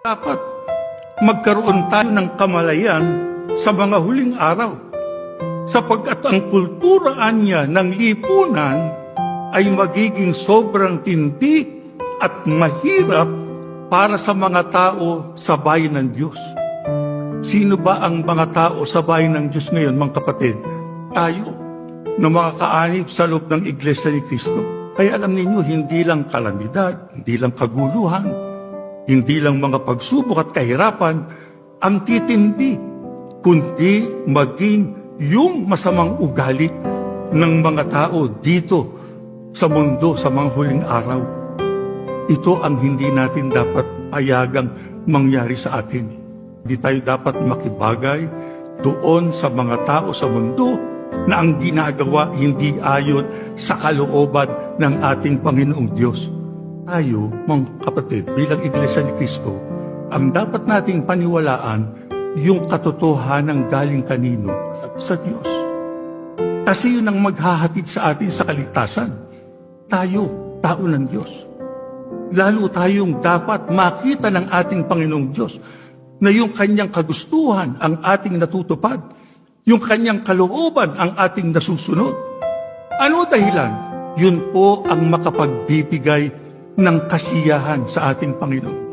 Dapat magkaroon tayo ng kamalayan sa mga huling araw sapagkat ang kulturaan niya ng lipunan ay magiging sobrang tindi at mahirap para sa mga tao sa bayan ng Diyos. Sino ba ang mga tao sa bayan ng Diyos ngayon, mga kapatid? Tayo, na mga kaanib sa loob ng Iglesia ni Cristo. Kaya alam ninyo, hindi lang kalamidad, hindi lang kaguluhan, hindi lang mga pagsubok at kahirapan ang titindi, kundi maging yung masamang ugali ng mga tao dito sa mundo sa mga huling araw. Ito ang hindi natin dapat payagang mangyari sa atin. Hindi tayo dapat makibagay doon sa mga tao sa mundo na ang ginagawa hindi ayon sa kalooban ng ating Panginoong Diyos. Tayo, mga kapatid, bilang Iglesia ni Cristo, ang dapat nating paniwalaan yung katotohanan galing kanino sa Diyos. Kasi yun ang maghahatid sa atin sa kaligtasan. Tayo, tao ng Diyos. Lalo tayong dapat makita ng ating Panginoong Diyos na yung kanyang kagustuhan ang ating natutupad, yung kanyang kalooban ang ating nasusunod. Ano dahilan? Yun po ang makapagbibigay ng kasiyahan sa ating Panginoon.